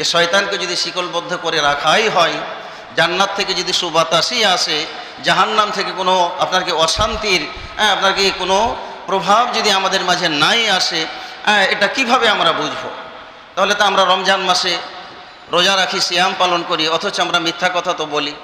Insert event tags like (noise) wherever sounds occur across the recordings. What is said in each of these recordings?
যে শয়তানকে যদি শিকলবদ্ধ করে রাখাই হয় জান্নাত থেকে যদি সুবাতাসই আসে জাহান্নাম থেকে কোনো আপনার কি অশান্তির হ্যাঁ, আপনার কি কোনো প্রভাব যদি আমাদের মাঝে নাই আসে হ্যাঁ, এটা কীভাবে আমরা বুঝব? তাহলে তো আমরা রমজান মাসে রোজা রাখি সিয়াম পালন করি অথচ আমরা মিথ্যা কথা তো বলি।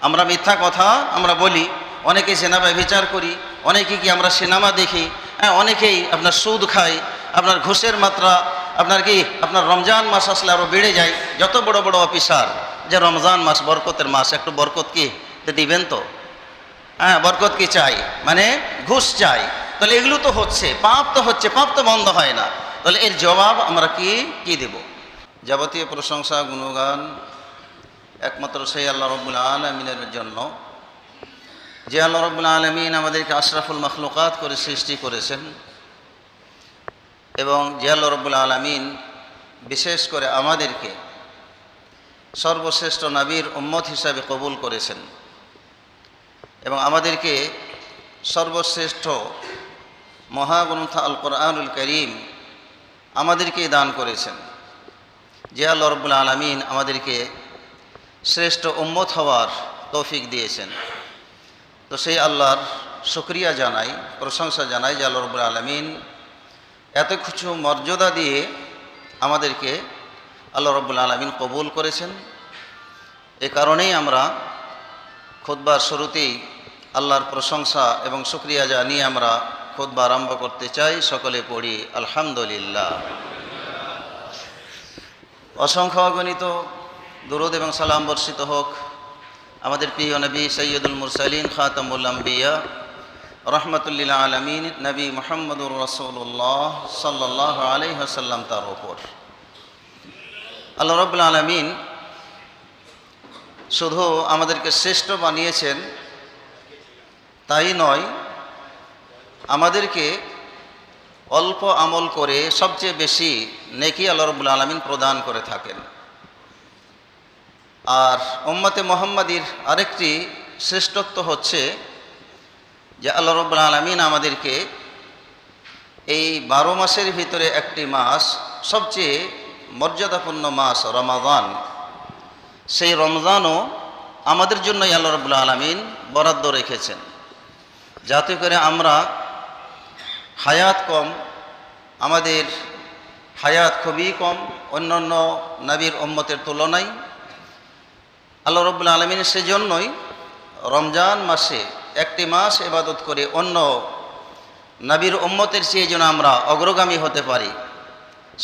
আমরা মিথ্যা কথা আমরা বলি অনেকে সেনাবাই বিচার করি অনেকে কি আমরা সিনেমা দেখি হ্যাঁ অনেকেই আপনার সুদ খাই আপনার ঘুষের মাত্রা আপনার কি, আপনার রমজান মাস আসলে আরও বেড়ে যায়? যত বড় বড় অফিসার, যে রমজান মাস বরকতের মাস, একটু বরকত কি? দিবেন তো? হ্যাঁ বরকত কি চাই? মানে ঘুষ চাই। তাহলে এগুলো তো হচ্ছে, পাপ তো হচ্ছে, পাপ তো বন্ধ হয় না। তাহলে এর জবাব আমরা কি কি দেব? যাবতীয় প্রশংসা, গুণগান, একমাত্র সেই আল্লাহ রব্বুল আলমিনের জন্য। যে আল্লাহ রব্বুল আলমিন আমাদেরকে আশরাফুল মখলুকাত করে সৃষ্টি করেছেন। এবং আল্লাহ রব্বুল আলমিন বিশেষ করে আমাদেরকে সর্বশ্রেষ্ঠ নবীর উম্মত হিসাবে কবুল করেছেন এবং আমাদেরকে সর্বশ্রেষ্ঠ মহাগ্রন্থ আল কোরআনুল করিম আমাদেরকে দান করেছেন। আল্লাহ রব্বুল আলমিন আমাদেরকে শ্রেষ্ঠ উম্মত হওয়ার তৌফিক দিয়েছেন। তো সেই আল্লাহর শুক্রিয়া জানাই, প্রশংসা জানাই আল্লাহ রব্বুল আলমিন। এত কিছু মর্যাদা দিয়ে আমাদেরকে আল্লাহ রব্বুল আলমিন কবুল করেছেন। এ কারণেই আমরা খোদবার শুরুতেই আল্লাহর প্রশংসা এবং শুক্রিয়া জানিয়ে আমরা খুদ্া আরম্ভ করতে চাই। সকলে পড়ি, আলহামদুলিল্লাহ। অসংখ্য অগণিত দুরুদ এবং সালাম বর্ষিত হোক। আমাদের প্রিয় নবী সৈয়দুল মুরসালিন খাতামুল আম্বিয়া রহমতুল্লিল আলমিন নবী মোহাম্মদুর রসুল্লাহ সাল্লাহ আলহিহাসাল্লাম তার ওপর আল্লাহ রবুল্লা আলমিন শুধু আমাদেরকে শ্রেষ্ঠ বানিয়েছেন, তাই নয়, আমাদেরকে অল্প আমল করে সবচেয়ে বেশি নেকি আল্লাহ রবুল্লা আলমিন প্রদান করে থাকেন। আর ওম্মতে মোহাম্মদীর আরেকটি শ্রেষ্ঠত্ব হচ্ছে যে আল্লাহ রব্বুল আলমিন আমাদেরকে এই বারো মাসের ভিতরে একটি মাস, সবচেয়ে মর্যাদাপূর্ণ মাস, রমাদান। সেই রমজানও আমাদের জন্যই আল্লাহ রবুল্লা আলমিন বরাদ্দ রেখেছেন। যাতে করে আমরা হায়াত কম, আমাদের হায়াত খুবই কম, অন্যান্য নবীর উম্মতের তুলনায়। আল্লাহ রব্বুল আলমিন সেজন্যই রমজান মাসে একটি মাস এবাদত করে, অন্য নবীর উম্মতের চেয়ে যেন আমরা অগ্রগামী হতে পারি,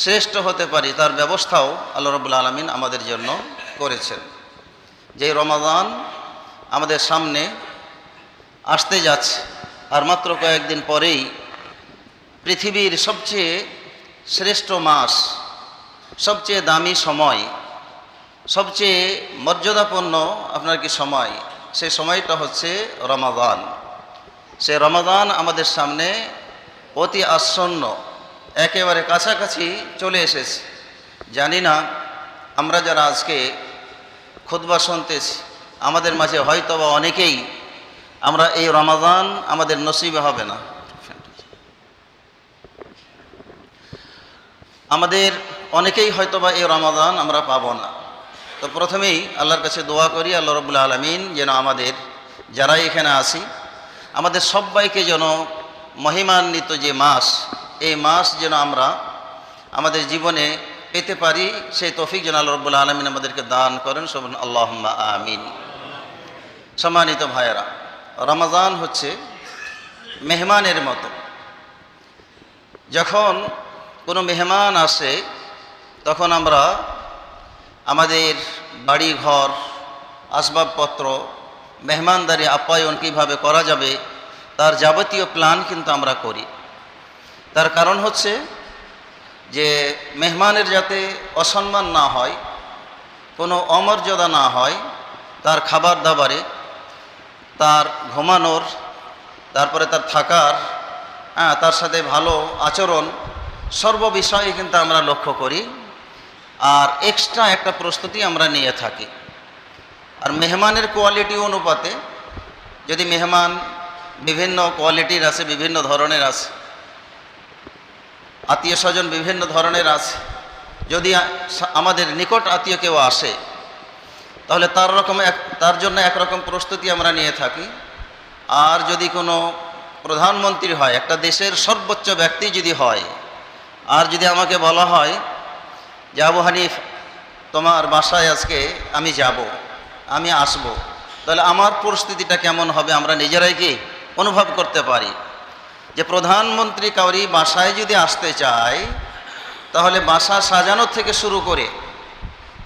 শ্রেষ্ঠ হতে পারি, তার ব্যবস্থাও আল্লাহ রবুল্লা আলমিন আমাদের জন্য করেছেন। যে রমাদান আমাদের সামনে আসতে যাচ্ছে, আর মাত্র কয়েকদিন পরেই পৃথিবীর সবচেয়ে শ্রেষ্ঠ মাস, সবচেয়ে দামি সময়, সবচেয়ে মর্যাদাপূর্ণ আপনার কি সময়? সে সময়টা হচ্ছে রমাদান। সে রমাদান আমাদের সামনে অতি আসন্ন, একেবারে কাছাকাছি চলে এসেছে। জানি না আমরা যারা আজকে খুদবা শুনতেছি, আমাদের মাঝে হয়তো বা অনেকেই আমরা এই রমাদান আমাদের নসিবে হবে না। আমাদের অনেকেই হয়তো বা এই রমাদান আমরা পাবো না। তো প্রথমেই আল্লাহর কাছে দোয়া করি, আল্লাহ রবুল্লা আলমিন যেন আমাদের যারাই এখানে আসি আমাদের সবাইকে যেন মহিমান্বিত যে মাস, এই মাস যেন আমরা আমাদের জীবনে পেতে পারি, সেই তফিক যেন আল্লাহ রবুল্লা আলমিন আমাদেরকে দান করেন সব আল্লাহ আমিন। সম্মানিত ভাইয়েরা, রমাজান হচ্ছে মেহমানের মতো। যখন কোনো মেহমান আসে, তখন আমরা আমাদের বাড়ি ঘর আসবাবপত্র, মেহমানদারি, আপ্যায়ন কীভাবে করা যাবে, তার যাবতীয় প্ল্যান কিন্তু আমরা করি। তার কারণ হচ্ছে যে মেহমানের যাতে অসম্মান না হয়, কোনো অমর্যাদা না হয়, তার খাবার দাবারে তার ঘুমানোর, তারপরে তার থাকার হ্যাঁ তার সাথে ভালো আচরণ, সর্ববিষয়ে কিন্তু আমরা লক্ষ্য করি। আর এক্সট্রা একটা প্রস্তুতি আমরা নিয়ে থাকি। আর মেহমানের কোয়ালিটি অনুপাতে যদি মেহমান বিভিন্ন কোয়ালিটির আছে, বিভিন্ন ধরনের আছে, আত্মীয় স্বজন বিভিন্ন ধরনের আছে, যদি আমাদের নিকট আত্মীয় কেউ আসে, তাহলে তার রকম এক, তার জন্য একরকম প্রস্তুতি আমরা নিয়ে থাকি। আর যদি কোনো প্রধানমন্ত্রী হয়, একটা দেশের সর্বোচ্চ ব্যক্তি যদি হয়, আর যদি আমাকে বলা হয় যে আবু হানিফ, তোমার বাসায় আজকে আমি যাব, আমি আসব। তাহলে আমার পরিস্থিতিটা কেমন হবে? আমরা নিজেরাই কি অনুভব করতে পারি? যে প্রধানমন্ত্রী কাউরি বাসায় যদি আসতে চায়, তাহলে বাসা সাজানো থেকে শুরু করে,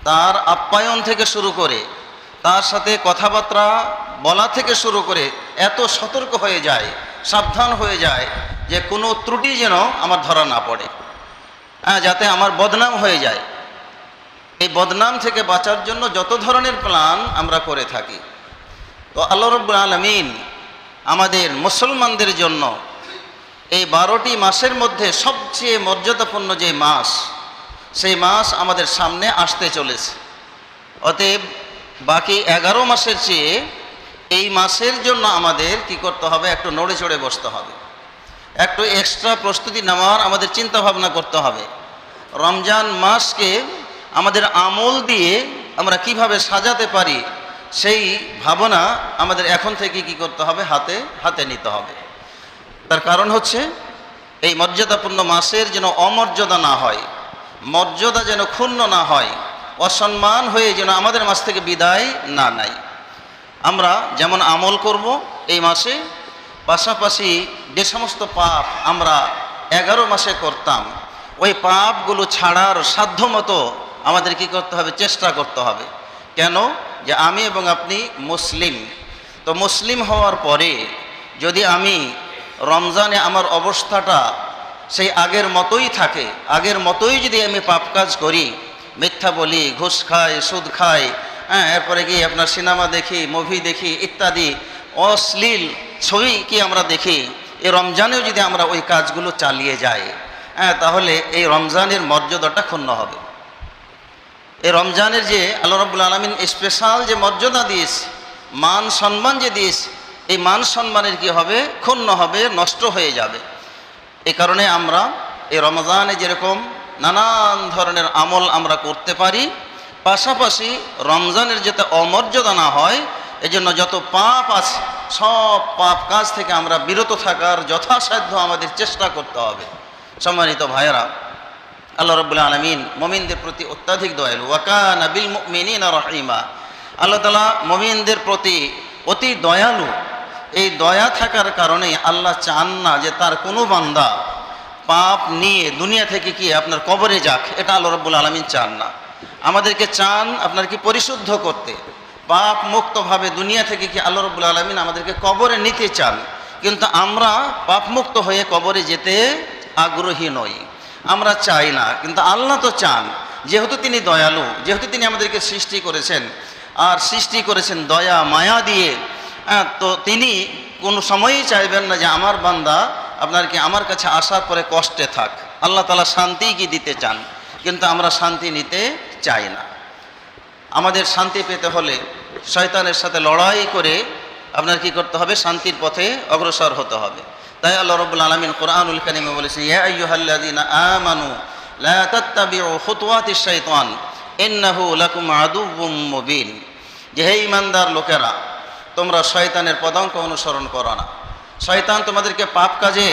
তার আপ্যায়ন থেকে শুরু করে, তার সাথে কথাবার্তা বলা থেকে শুরু করে, এত সতর্ক হয়ে যায়, সাবধান হয়ে যায় যে কোনো ত্রুটি যেন আমার ধরা না পড়ে। হ্যাঁ যাতে আমার বদনাম হয়ে যায়। এই বদনাম থেকে বাঁচার জন্য যত ধরনের প্ল্যান আমরা করে থাকি। তো আল্লাহ রব্বুল আলমিন আমাদের মুসলমানদের জন্য এই বারোটি মাসের মধ্যে সবচেয়ে মর্যাদাপূর্ণ যে মাস, সেই মাস আমাদের সামনে আসতে চলেছে। অতএব বাকি এগারো মাসের চেয়ে এই মাসের জন্য আমাদের কি করতে হবে? একটু নড়ে চড়ে বসতে হবে। একটু এক্সট্রা প্রস্তুতি নেওয়ার আমাদের চিন্তা ভাবনা করতে হবে। রমজান মাসকে আমাদের আমল দিয়ে আমরা কীভাবে সাজাতে পারি, সেই ভাবনা আমাদের এখন থেকে কি করতে হবে? হাতে হাতে নিতে হবে। তার কারণ হচ্ছে, এই মর্যাদাপূর্ণ মাসের যেন অমর্যাদা না হয়, মর্যাদা যেন ক্ষুণ্ণ না হয়, অসম্মান হয়ে যেন আমাদের মাস থেকে বিদায় না নেয়। আমরা যেমন আমল করব এই মাসে, পাশাপাশি যে সমস্ত পাপ আমরা এগারো মাসে করতাম ওই পাপগুলো ছাড়ার সাধ্যমতো আমাদের কি করতে হবে? চেষ্টা করতে হবে। কেন? যে আমি এবং আপনি মুসলিম। তো মুসলিম হওয়ার পরে যদি আমি রমজানে আমার অবস্থাটা সেই আগের মতোই থাকে, আগের মতোই যদি আমি পাপ কাজ করি, মিথ্যা বলি, ঘুষ খাই, সুদ খাই হ্যাঁ এরপরে গিয়ে আপনার সিনেমা দেখি মুভি দেখি, ইত্যাদি, অশ্লীল ছবি কি আমরা দেখি, এই রমজানেও যদি আমরা ওই কাজগুলো চালিয়ে যাই তাহলে এই রমজানের মর্যাদাটা ক্ষুণ্ণ হবে। এই রমজানের যে আল্লাহ রব্বুল আলমিন স্পেশাল যে মর্যাদা দিয়েছে, মান সম্মান যে দিয়েছে, এই মান সম্মানের কি হবে? ক্ষুণ্ণ হবে, নষ্ট হয়ে যাবে। এ কারণে আমরা এই রমজানে যেরকম নানান ধরনের আমল আমরা করতে পারি, পাশাপাশি রমজানের যাতে অমর্যাদা না হয়, এজন্য যত পাপ আছে, সব পাপ কাজ থেকে আমরা বিরত থাকার যথাসাধ্য আমাদের চেষ্টা করতে হবে। সম্মানিত ভাইয়েরা, আল্লাহ রবুল্লা আলমিন মমিনদের প্রতি অত্যাধিক দয়ালু। ওয়াকান বিল মিনিন রহিমা। আল্লাহ তালা মমিনদের প্রতি অতি দয়ালু। এই দয়া থাকার কারণে আল্লাহ চান না যে তার কোনো বান্দা পাপ নিয়ে দুনিয়া থেকে কি আপনার কবরে যাক, এটা আল্লাহ রব্বুল আলমিন চান না। আমাদেরকে চান আপনার কি পরিশুদ্ধ করতে। পাপ মুক্তভাবে দুনিয়া থেকে কি আল্লাহ রব্বুল আলমিন আমাদেরকে কবরে নিতে চান। কিন্তু আমরা পাপ মুক্ত হয়ে কবরে যেতে আগ্রহী নই। আমরা চাই না কিন্তু আল্লাহ তো চান। যেহেতু তিনি দয়ালু যেহেতু তিনি আমাদেরকে সৃষ্টি করেছেন আর সৃষ্টি করেছেন দয়া মায়া দিয়ে হ্যাঁ, তো তিনি কোনো সময়ই চাইবেন না যে আমার বান্দা আপনার কি আমার কাছে আসার পরে কষ্টে থাক। আল্লাহ তালা শান্তিই কি দিতে চান? কিন্তু আমরা শান্তি নিতে চাই না। আমাদের শান্তি পেতে হলে শয়তানের সাথে লড়াই করে আপনার কি করতে হবে? শান্তির পথে অগ্রসর হতে হবে। তাই আল্লাহ রব্বুল আলমিন কোরআনুল কারিমে বলেছেন ইয়া আইয়ুহাল্লাযীনা আমানু লা তাত্তাবিউ খুতুওয়াতিশ শাইতান, ইন্নাহু লাকুম আদুউম মুবিন। যে হে ইমানদার লোকেরা, তোমরা শয়তানের পদাঙ্ক অনুসরণ করো না। শয়তান তোমাদেরকে পাপ কাজে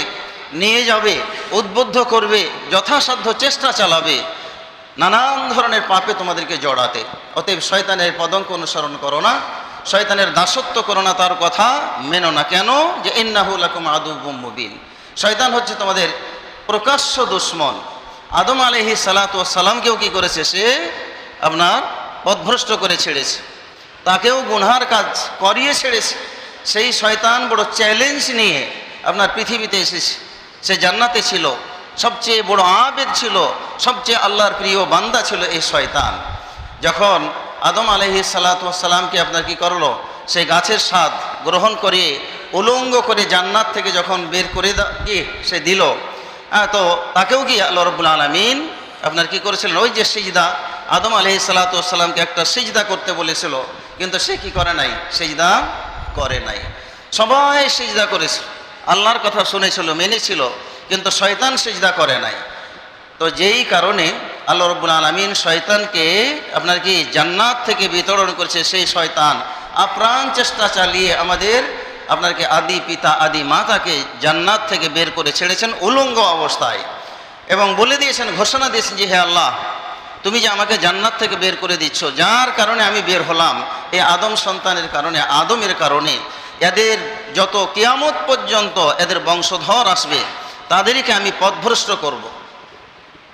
নিয়ে যাবে, উদ্বুদ্ধ করবে, যথাসাধ্য চেষ্টা চালাবে, নানান ধরনের পাপে তোমাদেরকে জড়াতে। অতএব শয়তানের পদঙ্ক অনুসরণ করো না। শয়তানের দাসত্ব করো না তার কথা মেনো না। কেন? যে ইন্নাহুল আদুবুম মুবিন। শয়তান হচ্ছে তোমাদের প্রকাশ্য দুশ্মন। আদম আলহি সালাতামকেও কি করেছে সে? আপনার পথভ্রষ্ট করে ছেড়েছে। তাকেও গুনহার কাজ করিয়ে ছেড়েছে। সেই শয়তান বড় চ্যালেঞ্জ নিয়ে আপনার পৃথিবীতে এসেছে। সে জান্নাতে ছিল। সবচেয়ে বড় আবেদ ছিল। সবচেয়ে আল্লাহর প্রিয় বান্দা ছিল এই শয়তান। যখন আদম আলহি সালাতামকে আপনার কি করল? সেই গাছের স্বাদ গ্রহণ করে, উলঙ্গ করে জান্নাত থেকে যখন বের করে দিয়ে সে দিল। হ্যাঁ তো তাকেও কি আল্লাহ রব্বুল আলমিন আপনার কি করেছিলেন? ওই যে সিজদা, আদম আলহি সালাতামকে একটা সিজদা করতে বলেছিল, কিন্তু সে কি করে নাই? সিজদা করে নাই। সবাই সিজদা করেছিল আল্লাহর কথা শুনেছিল, মেনেছিল, কিন্তু শয়তান সিজদা করে নাই। তো যেই কারণে আল্লাহ রব্বুল আলমিন শয়তানকে আপনার কি জান্নাত থেকে বিতরণ করেছে সেই শয়তান, আপ্রাণ চেষ্টা চালিয়ে আমাদের আপনার কি আদি পিতা, আদি মাতাকে জান্নাত থেকে বের করে ছেড়েছেন উলঙ্গ অবস্থায় এবং বলে দিয়েছেন, ঘোষণা দিয়েছেন যে, হে আল্লাহ, তুমি যে আমাকে জান্নাত থেকে বের করে দিচ্ছ, যার কারণে আমি বের হলাম, এই আদম সন্তানের কারণে, আদমের কারণে, এদের যত কিয়ামত পর্যন্ত এদের বংশধর আসবে, তাদেরকে আমি পথভ্রষ্ট করব।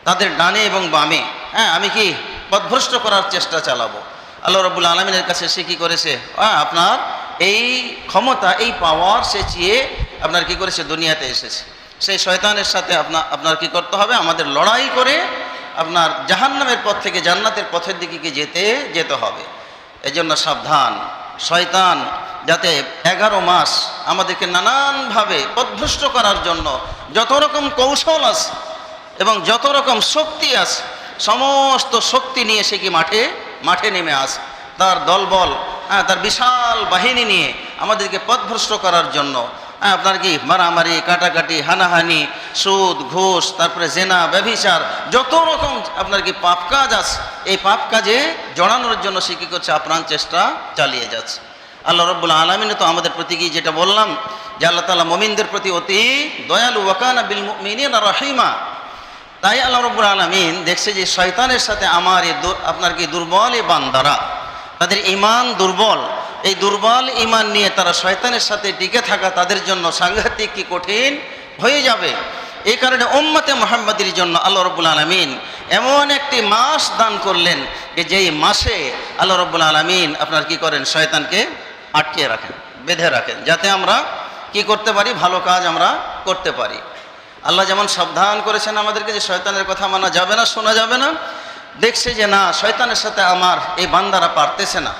তাদের ডানে এবং বামে। হ্যাঁ আমি কি পথভ্রষ্ট করার চেষ্টা চালাবো? আল্লাহ রবুল আলমিনের কাছে সে কী করেছে? হ্যাঁ আপনার এই ক্ষমতা, এই পাওয়ার সে চেয়ে আপনার কি করেছে? দুনিয়াতে এসেছে। সেই শয়তানের সাথে আপনার আপনার কি করতে হবে? আমাদের লড়াই করে আপনার জাহান্নামের পথ থেকে জান্নাতের পথের দিকে কি যেতে যেতে হবে। এজন্য সাবধান। শয়তান, যাতে এগারো মাস আমাদেরকে নানানভাবে পথভ্রষ্ট করার জন্য যত রকম কৌশল আছে এবং যত রকম শক্তি আছে, সমস্ত শক্তি নিয়ে সে কি মাঠে মাঠে নেমে আস। তার দলবল হ্যাঁ তার বিশাল বাহিনী নিয়ে আমাদেরকে পথভ্রষ্ট করার জন্য হ্যাঁ আপনার কি মারামারি, কাটাকাটি, হানাহানি, সুদ, ঘুষ, তারপরে জেনা, ব্যভিচার, যত রকম আপনার কি পাপ কাজ আছে, এই পাপ কাজে জড়ানোর জন্য সে কী করছে, আপ্রাণ চেষ্টা চালিয়ে যাচ্ছে। আল্লাহ রব্বুল আলমিনে তো আমাদের প্রতি কি যেটা বললাম, যে আল্লাহ তালা মমিনদের প্রতি অতি দয়ালু ওয়াকানা বিল মিনিন রহিমা। তাই আল্লাহ রব্বুল আলমিন দেখছে যে শয়তানের সাথে আমার এই আপনার কি দুর্বল এই বান্দারা? তাদের ইমান দুর্বল। এই দুর্বল ইমান নিয়ে তারা শয়তানের সাথে টিকে থাকা তাদের জন্য সাংঘাতিক কি কঠিন হয়ে যাবে। এই কারণে উম্মতে মোহাম্মদের জন্য আল্লাহ রব্বুল আলমিন এমন একটি মাস দান করলেন যে যেই মাসে আল্লাহ রব্বুল আলমিন আপনার কি করেন? শয়তানকে আটকে রাখেন, বেঁধে রাখেন। যাতে আমরা কি করতে পারি? ভালো কাজ আমরা করতে পারি। আল্লাহ যেমন সাবধান করেছেন আমাদেরকে যে শয়তানের কথা মানা যাবে না, শোনা যাবে না, দেখছে যে না, শয়তানের সাথে আমার এই বান্দারা পারতেছে না।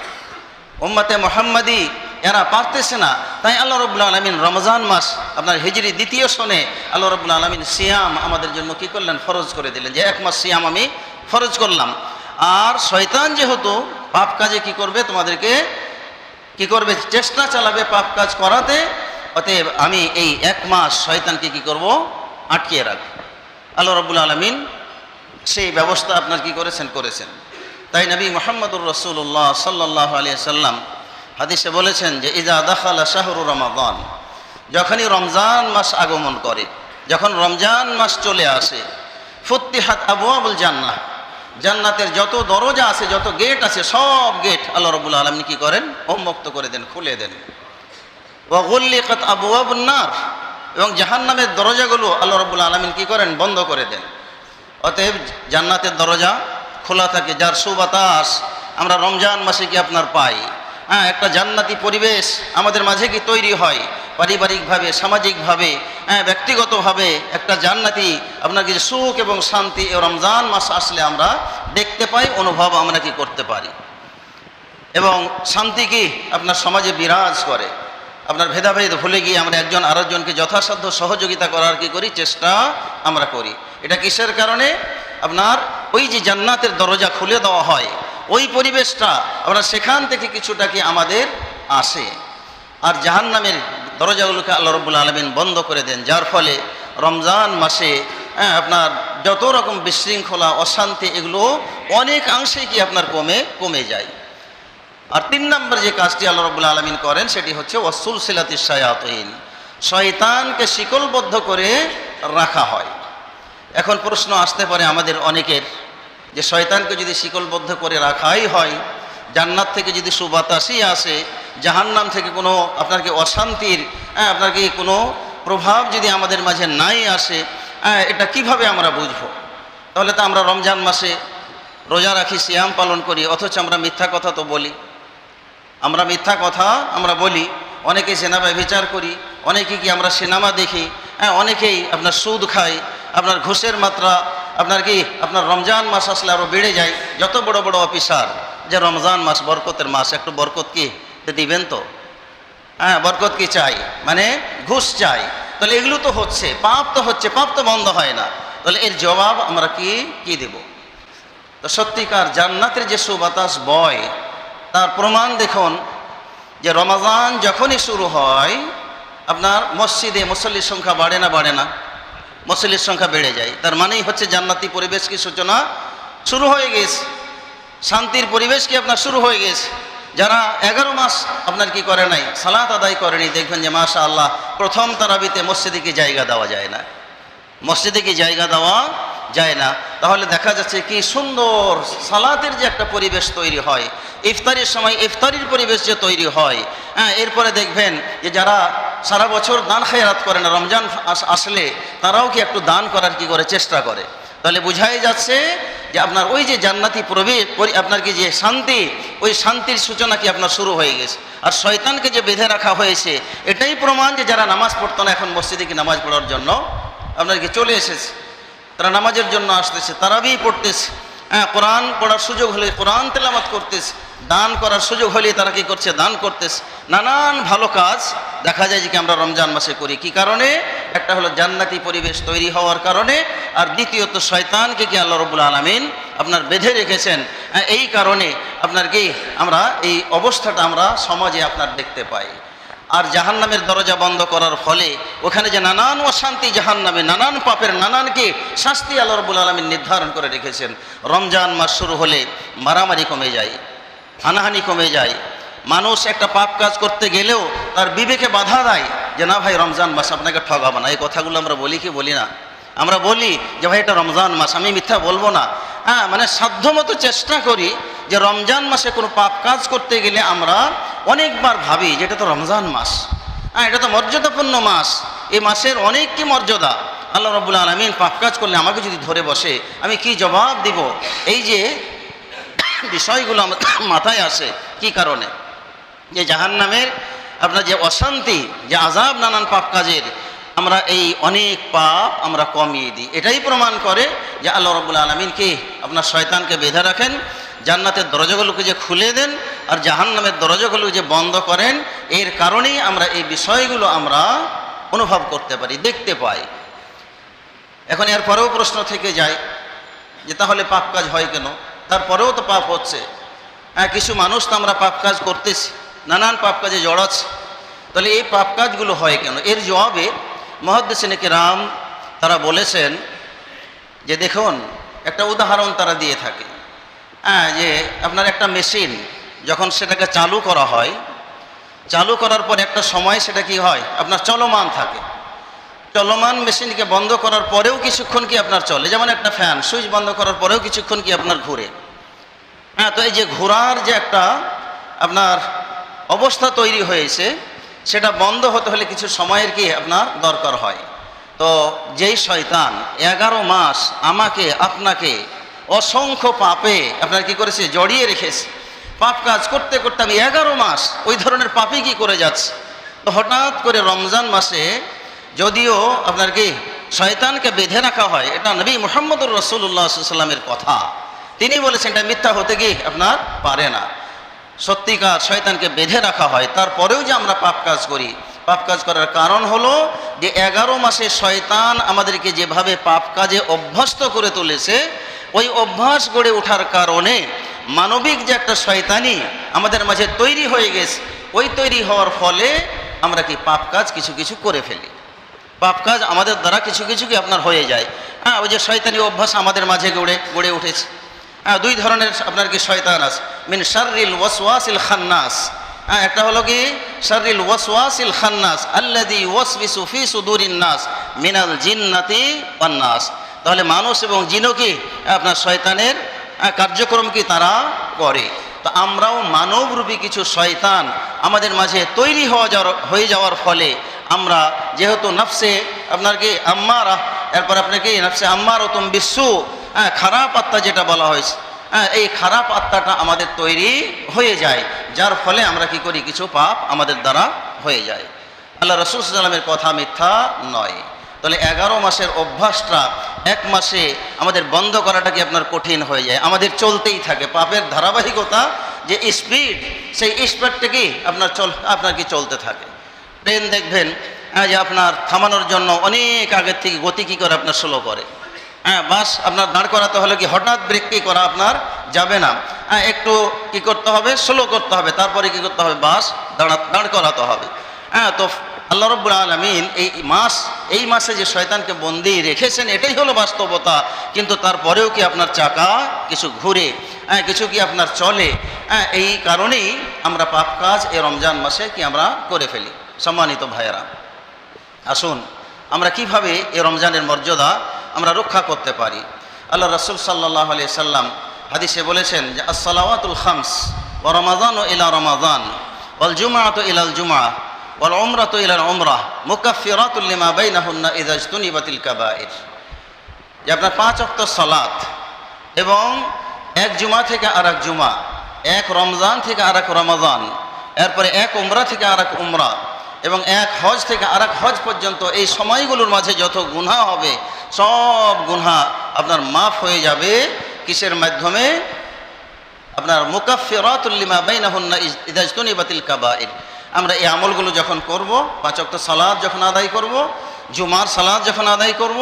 উম্মতে মোহাম্মদি, এরা পারতেছে না। তাই আল্লাহ রবুল্লা আলমিন রমজান মাস, আপনার হিজরি দ্বিতীয় শোনে আল্লাহ রবুল্লা আলমিন সিয়াম আমাদের জন্য কি করলেন? ফরজ করে দিলেন। যে এক মাস সিয়াম আমি ফরজ করলাম। আর শয়তান যেহেতু পাপ কাজে কি করবে? তোমাদেরকে কি করবে? চেষ্টা চালাবে পাপ কাজ করাতে। অতএব আমি এই এক মাস শয়তানকে কি করব? আটকিয়ে রাখব। আল্লাহ রবুল আলমিন সেই ব্যবস্থা আপনার কি করেছেন? করেছেন। তাই নবী মোহাম্মদুর রসুল্লাহ সাল্লাহ আলিয়া সাল্লাম হাদিসে বলেছেন যে ইজা দাখালা শাহরু রমাদান যখনই রমজান মাস আগমন করে, যখন রমজান মাস চলে আসে, ফুত্তিহাত আবু আবুল জান্নাহ, জান্নাতের যত দরজা আছে, যত গেট আছে, সব গেট আল্লাহ রবুল আলমী কি করেন? উন্মুক্ত করে দেন, খুলে দেন। ওগুল্লিকাত আবু আবুন্নার এবং জাহান্নামের দরজাগুলো আল্লাহ রবুল আলমিন কী করেন? বন্ধ করে দেন। অতএব জান্নাতের দরজা খোলা থাকে, যার সুবাতাস আমরা রমজান মাসে কি আপনার পাই? হ্যাঁ একটা জান্নাতি পরিবেশ আমাদের মাঝে কি তৈরি হয়? পারিবারিকভাবে, সামাজিকভাবে হ্যাঁ ব্যক্তিগতভাবে একটা জান্নাতি আপনার কি সুখ এবং শান্তি রমজান মাস আসলে আমরা দেখতে পাই, অনুভব আমরা কি করতে পারি? এবং শান্তি কি আপনার সমাজে বিরাজ করে? আপনার ভেদাভেদ ভুলে গিয়ে আমরা একজন আরেকজনকে যথাসাধ্য সহযোগিতা করার কি করি? চেষ্টা আমরা করি। এটা কিসের কারণে? আপনার ওই যে জান্নাতের দরজা খুলে দেওয়া হয়, ওই পরিবেশটা আপনার সেখান থেকে কিছুটা কি আমাদের আসে। আর জাহান্নামের দরজাগুলোকে আল্লাহ রব্বুল আলমিন বন্ধ করে দেন, যার ফলে রমজান মাসে হ্যাঁ আপনার যত রকম বিশৃঙ্খলা, অশান্তি, এগুলো অনেকাংশেই কি আপনার কমে কমে যায়। আর তিন নম্বর যে কাজটি আল্লাহ রবুল্লা আলমিন করেন, সেটি হচ্ছে ওসুল সিলাতি শায়াতইন শয়তানকে শিকলবদ্ধ করে রাখা হয়। এখন প্রশ্ন আসতে পারে আমাদের অনেকের, যে শয়তানকে যদি শিকলবদ্ধ করে রাখাই হয়, জান্নাত থেকে যদি সুবাতাসই আসে, জাহান্নাম থেকে কোনো আপনার কি অশান্তির হ্যাঁ আপনার কি কোনো প্রভাব যদি আমাদের মাঝে নাই আসে হ্যাঁ এটা কীভাবে আমরা বুঝব? তাহলে তো আমরা রমজান মাসে রোজা রাখি, সিয়াম পালন করি, অথচ আমরা মিথ্যা কথা তো বলি। আমরা মিথ্যা কথা আমরা বলি অনেকে সেনাবা বিচার করি অনেকে কি আমরা সিনেমা দেখি হ্যাঁ অনেকেই আপনার সুদ খাই আপনার ঘুষের মাত্রা, আপনার কি, আপনার রমজান মাস আসলে আরও বেড়ে যায়। যত বড় বড় অফিসার, যে রমজান মাস বরকতের মাস, একটু বরকত কি? দিবেন তো? হ্যাঁ বরকত কি চাই? মানে ঘুষ চাই। তাহলে এগুলো তো হচ্ছে, পাপ তো হচ্ছে, পাপ তো বন্ধ হয় না। তাহলে এর জবাব আমরা কি কি দেব? তো সত্যিকার জান্নাতের যে সুবাতাস বয় তার প্রমাণ দেখুন যে রমাজান যখনই শুরু হয়, আপনার মসজিদে মুসল্লির সংখ্যা বাড়ে না বাড়ে না। মুসল্লির সংখ্যা বেড়ে যায়। তার মানেই হচ্ছে জান্নাতি পরিবেশ কি সূচনা শুরু হয়ে গেছে। শান্তির পরিবেশ কি আপনার শুরু হয়ে গেছে? যারা এগারো মাস আপনার কি করে নাই? সালাত আদায় করেনি, দেখবেন যে মাশা আল্লাহ প্রথম তারাবিতে মসজিদে কি জায়গা দেওয়া যায় না। মসজিদে কি জায়গা দেওয়া যায় না? তাহলে দেখা যাচ্ছে কি সুন্দর সালাতের যে একটা পরিবেশ তৈরি হয়, ইফতারির সময় ইফতারির পরিবেশ যে তৈরি হয় হ্যাঁ এরপরে দেখবেন যে যারা সারা বছর দান খায়রাত করে না, রমজান আসলে তারাও কি একটু দান করার কি করে চেষ্টা করে? তাহলে বোঝাই যাচ্ছে যে আপনার ওই যে জান্নাতি প্রবেশ পরি- আপনার কি যে শান্তি, ওই শান্তির সূচনা কি আপনার শুরু হয়ে গেছে। আর শয়তানকে যে বেঁধে রাখা হয়েছে, এটাই প্রমাণ যে যারা নামাজ পড়তো না, এখন মসজিদে কি নামাজ পড়ার জন্য আপনার কি চলে এসেছে। তারা নামাজের জন্য আসতেছে তারা তারাবি পড়তেছে। হ্যাঁ কোরআন পড়ার সুযোগ হলে কোরআন তেলামাত করতেছে। দান করার সুযোগ হলে তারা কি করছে? দান করতেছে। নানান ভালো কাজ দেখা যায় যে কি আমরা রমজান মাসে করি। কি কারণে? একটা হলো জান্নাতি পরিবেশ তৈরি হওয়ার কারণে। আর দ্বিতীয়ত শয়তানকে কি আল্লাহ রবুল আলমিন আপনার বেঁধে রেখেছেন? হ্যাঁ, এই কারণে আপনার কি আমরা এই অবস্থাটা আমরা সমাজে আপনার দেখতে পাই। আর জাহান্নামের দরজা বন্ধ করার ফলে ওখানে যে নানান অশান্তি জাহান্নামে, নানান পাপের, নানানকে শাস্তি আল্লাহ রবুল আলমীর নির্ধারণ করে রেখেছেন। রমজান মাস শুরু হলে মারামারি কমে যায়, হানাহানি কমে যায়। মানুষ একটা পাপ কাজ করতে গেলেও তার বিবেকে বাধা দেয় যে, না ভাই, রমজান মাস আপনাকে ঠগাবো না। এই কথাগুলো আমরা বলি কি বলি না? আমরা বলি যে, ভাই, এটা রমজান মাস, আমি মিথ্যা বলব না। হ্যাঁ মানে সাধ্যমতো চেষ্টা করি যে রমজান মাসে কোনো পাপ কাজ করতে গেলে আমরা অনেকবার ভাবি যে এটা তো রমজান মাস। হ্যাঁ এটা তো মর্যাদাপূর্ণ মাস। এই মাসের অনেক কি মর্যাদা? আল্লাহ রবুল্লা আলমিন পাপ কাজ করলে আমাকে যদি ধরে বসে, আমি কি জবাব দিব? এই যে বিষয়গুলো আমার (coughs) মাথায় আসে, কি কারণে? যে জাহান নামের আপনার যে অশান্তি, যে আজাব নানান পাপ কাজের আমরা এই অনেক পাপ আমরা কমিয়ে দিই। এটাই প্রমাণ করে যে আল্লাহ রবুল আলমিনকে আপনার শয়তানকে বেঁধে রাখেন, জান্নাতের দরজাগুলোকে যে খুলে দেন আর জাহান নামের দরজাগুলো যে বন্ধ করেন, এর কারণেই আমরা এই বিষয়গুলো আমরা অনুভব করতে পারি, দেখতে পাই। এখন এর পরেও প্রশ্ন থেকে যায় যে তাহলে পাপ কাজ হয় কেন? তারপরেও তো পাপ হচ্ছে। হ্যাঁ কিছু মানুষ তো আমরা পাপ কাজ করতেছি, নানান পাপ কাজে জড়াচ্ছি। তাহলে এই পাপ কাজগুলো হয় কেন? এর জবাবে মহাদ্দেশিনকে রাম তারা বলেছেন যে দেখুন, একটা উদাহরণ তারা দিয়ে থাকে। হ্যাঁ যে আপনার একটা মেশিন যখন সেটাকে চালু করা হয়, চালু করার পর একটা সময় সেটা কি হয়? আপনার চলমান থাকে। চলমান মেশিনকে বন্ধ করার পরেও কিছুক্ষণ কি আপনার চলে? যেমন একটা ফ্যান, সুইচ বন্ধ করার পরেও কিছুক্ষণ কি আপনার ঘুরে। হ্যাঁ তো এই যে ঘোরার যে একটা আপনার অবস্থা তৈরি হয়েছে সেটা বন্ধ হতে হলে কিছু সময়ের কি আপনার দরকার হয়। তো যেই শয়তান এগারো মাস আমাকে, আপনাকে অসংখ্য পাপে আপনার কি করেছে? জড়িয়ে রেখেছে। পাপ কাজ করতে করতে আমি এগারো মাস ওই ধরনের পাপই কি করে যাচ্ছে? তো হঠাৎ করে রমজান মাসে যদিও আপনার কি শয়তানকে বেঁধে রাখা হয়, এটা নবী মোহাম্মদুর রসুল্লাহ সাল্লামের কথা। তিনি বলেছেন এটা মিথ্যা হতে গিয়ে আপনার পারে না। সত্যিকার শয়তানকে বেঁধে রাখা হয়, তারপরেও যে আমরা পাপ কাজ করি। পাপ কাজ করার কারণ হলো যে এগারো মাসে শয়তান আমাদেরকে যেভাবে পাপ কাজে অভ্যস্ত করে তুলেছে, ওই অভ্যাস গড়ে ওঠার কারণে মানবিক যে একটা শয়তানি আমাদের মাঝে তৈরি হয়ে গেছে, ওই তৈরি হওয়ার ফলে আমরা কি পাপ কাজ কিছু কিছু করে ফেলি। পাপ কাজ আমাদের দ্বারা কিছু কিছু কি আপনার হয়ে যায়। হ্যাঁ ওই যে শয়তানি অভ্যাস আমাদের মাঝে গড়ে গড়ে উঠেছে। হ্যাঁ দুই ধরনের আপনার কি শয়তান আছে। মিন শাররিল ওয়াসওয়াসিল খান্নাস। হ্যাঁ একটা হলো কি? শাররিল ওয়াসওয়াসিল খান্নাস আল্লাযী ওয়াসবিসু ফি সুদুরিন নাস মিনাল জিন্নাতি ওয়ান নাস। তাহলে মানুষ এবং জিনও কি? আপনার শয়তানের হ্যাঁ, কার্যক্রম কি তারা করে। তো আমরাও মানবরূপী কিছু শয়তান আমাদের মাঝে তৈরি হওয়া যাওয়ার হয়ে যাওয়ার ফলে আমরা যেহেতু নফসে আপনার কি আম্মারা এরপর আপনার কি? নফসে আম্মার ওতম বিশ্ব হ্যাঁ খারাপ আত্মা যেটা বলা হয়েছে হ্যাঁ এই খারাপ আত্মাটা আমাদের তৈরি হয়ে যায় যার ফলে আমরা কি করি? কিছু পাপ আমাদের দ্বারা হয়ে যায়। আল্লাহ রসুল সাল্লামের কথা মিথ্যা নয়। তাহলে এগারো মাসের অভ্যাসটা এক মাসে আমাদের বন্ধ করাটা কি আপনার কঠিন হয়ে যায়? আমাদের চলতেই থাকে। পাপের ধারাবাহিকতা যে স্পিড সেই স্পিডটা কি আপনার চল আপনার কি চলতে থাকে। ট্রেন দেখবেন হ্যাঁ, যে আপনার থামানোর জন্য অনেক আগের থেকে গতি কী করে আপনার স্লো করে। হ্যাঁ বাস আপনার দাঁড় করাতে হলে কি হঠাৎ ব্রেক কি করা আপনার যাবে না। হ্যাঁ একটু কি করতে হবে? স্লো করতে হবে। তারপরে কি করতে হবে? বাস দাঁড়া, দাঁড় করাতে হবে। হ্যাঁ তো আল্লাহ রব্বুল আলমিন এই মাস, এই মাসে যে শয়তানকে বন্দি রেখেছেন, এটাই হলো বাস্তবতা। কিন্তু তারপরেও কি আপনার চাকা কিছু ঘুরে হ্যাঁ কিছু কি আপনার চলে? হ্যাঁ এই কারণেই আমরা পাপ কাজ এই রমজান মাসে কি আমরা করে ফেলি। সম্মানিত ভাইয়েরা, আসুন, আমরা কীভাবে এই রমজানের মর্যাদা আমরা রক্ষা করতে পারি। আল্লাহ রসুল সাল্লাহ আলিয়া সাল্লাম হাদিসে বলেছেন যে, আসসালাওয়াতুল খামস ও রমাদান ও ইলা রমাদান, ওয়াল জুমাত ইলাল জুমা ওয়াল ওমরাত ইলাল ওমরাহ মুকাফিরাতুল্লিমা বাইনাহুন্না ইদাজতুনিবাতিল কাবাইর। যে আপনার পাঁচ অক্ত সালাত এবং এক জুমা থেকে আর জুমা, এক রমজান থেকে আর এক রমাজান এরপরে এক উমরা থেকে আর এক উমরা এবং এক হজ থেকে আর হজ পর্যন্ত এই সময়গুলোর মাঝে যত গুনহা হবে, সব গুনহা আপনার মাফ হয়ে যাবে। কিসের মাধ্যমে? আপনার মুকাফিরাতুল্লিমা বাইনাহুন্না ইদাজতুনি বাতিল কাবাইর। আমরা এই আমলগুলো যখন করব, পাঁচ অক্ট সালাদ যখন আদায় করব, জুমার সালাদ যখন আদায় করব,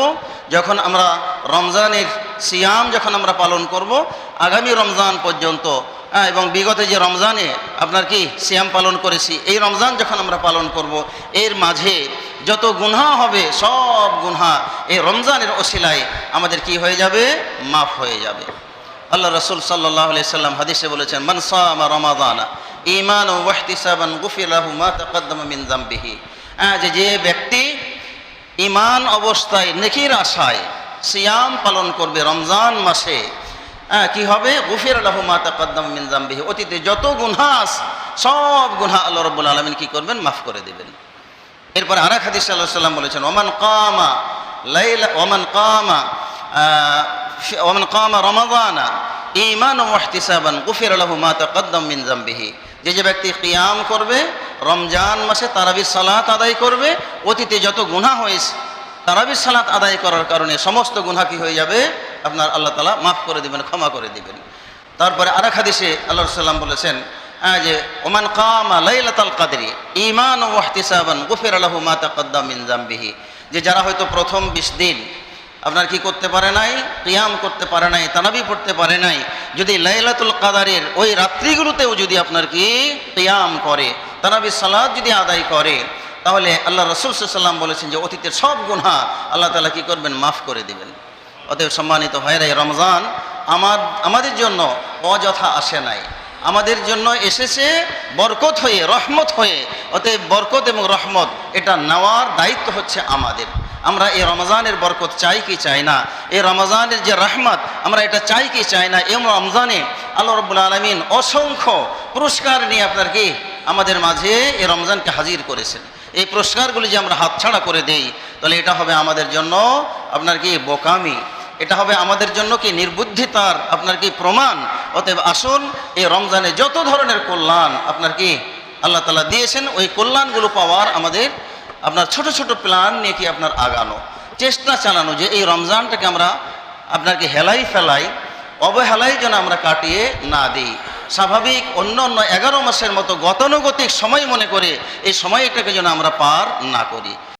যখন আমরা রমজানের সিয়াম যখন আমরা পালন করব, আগামী রমজান পর্যন্ত এবং বিগত যে রমজানে আপনার কি সিয়াম পালন করেছি, এই রমজান যখন আমরা পালন করব, এর মাঝে যত গুনহা হবে, সব গুনহা এই রমজানের ওসিলায় আমাদের কি হয়ে যাবে? মাফ হয়ে যাবে। আল্লাহ রসুল সাল্লাহ সাল্লাম হাদিসে বলেছেন মনসামা রমাদানা ইমান ও ওয়াহতিসাবান গুফিরাহু মা তাকাদ্দামা যে যে ব্যক্তি ইমান অবস্থায় নেকির আশায় সিয়াম পালন করবে রমজান মাসে হ্যাঁ কি হবে? গুফির আল্লাহু অতীতে যত গুনহা আছে, সব গুনহা আল্লাহ রব্বুল আলমিন কি করবেন? মাফ করে দেবেন। এরপর আর এক হাদিস আল্লাহ সাল্লাম বলেছেন ওমান কামা লাইলা ওমান কামা ওমান কামা রমাদানা ইমান ওয়াহতিসাবান গুফির আলাহু মা তাকাদ্দাম মিন জামবিহি। যে যে ব্যক্তি কিয়াম করবে রমজান মাসে তারাবির সালাত আদায় করবে অতীতে যত গুনাহ হয়েছে তারাবির সালাত আদায় করার কারণে সমস্ত গুনাহ কি হয়ে যাবে? আপনার আল্লাহ তালা মাফ করে দিবেন, ক্ষমা করে দিবেন। তারপরে আরেক হাদিসে আল্লাহ সাল্লাম বলেছেন যে, ওমান কামা লাইলাতাল কাদরি ইমান ওয়াহতিসাবান গুফির আলাহু মা তাকাদ্দাম মিন জামবিহি যে, যারা হয়তো প্রথম বিশ দিন আপনার কি করতে পারে নাই, কিয়াম করতে পারে নাই, তানাবি পড়তে পারে নাই, যদি লাইলাতুল কাদারের ওই রাত্রিগুলোতেও যদি আপনার কি কিয়াম করে তানাবি সালাদ যদি আদায় করে, তাহলে আল্লাহ রসুল সাল্লাম বলেছেন যে, অতীতের সব গুণা আল্লাহ তালা কি করবেন? মাফ করে দিবেন। অতএব সম্মানিত ভাইরা এই রমজান আমার, আমাদের জন্য অযথা আসে নাই। আমাদের জন্য এসেছে বরকত হয়ে, রহমত হয়ে। অতএব বরকত এবং রহমত, এটা নেওয়ার দায়িত্ব হচ্ছে আমাদের। আমরা এই রমজানের বরকত চাই কি চাই না? এই রমজানের যে রহমত, আমরা এটা চাই কি চাই না? এই রমজানে আল্লাহ রব্বুল আলমিন অসংখ্য পুরস্কার নিয়ে আপনার কি আমাদের মাঝে এই রমজানকে হাজির করেছেন। এই পুরস্কারগুলি যে আমরা হাতছাড়া করে দেই, তাহলে এটা হবে আমাদের জন্য আপনার কি বোকামি এটা হবে আমাদের জন্য কি নির্বুদ্ধিতার আপনার কি প্রমাণ? অতএব আসুন, এই রমজানে যত ধরনের কল্যাণ আপনার কি আল্লাহ তালা দিয়েছেন, ওই কল্যাণগুলো পাওয়ার আমাদের আপনার ছোট ছোট প্ল্যান নিয়ে কি আপনার আগানো। চেষ্টা চালানো যে এই রমজানটাকে আমরা আপনাকে হেলাই ফেলাই, অবহেলাই যেন আমরা কাটিয়ে না দিই। স্বাভাবিক অন্য অন্য এগারো মাসের মতো গতানুগতিক সময় মনে করে এই সময়টাকে যেন আমরা পার না করি।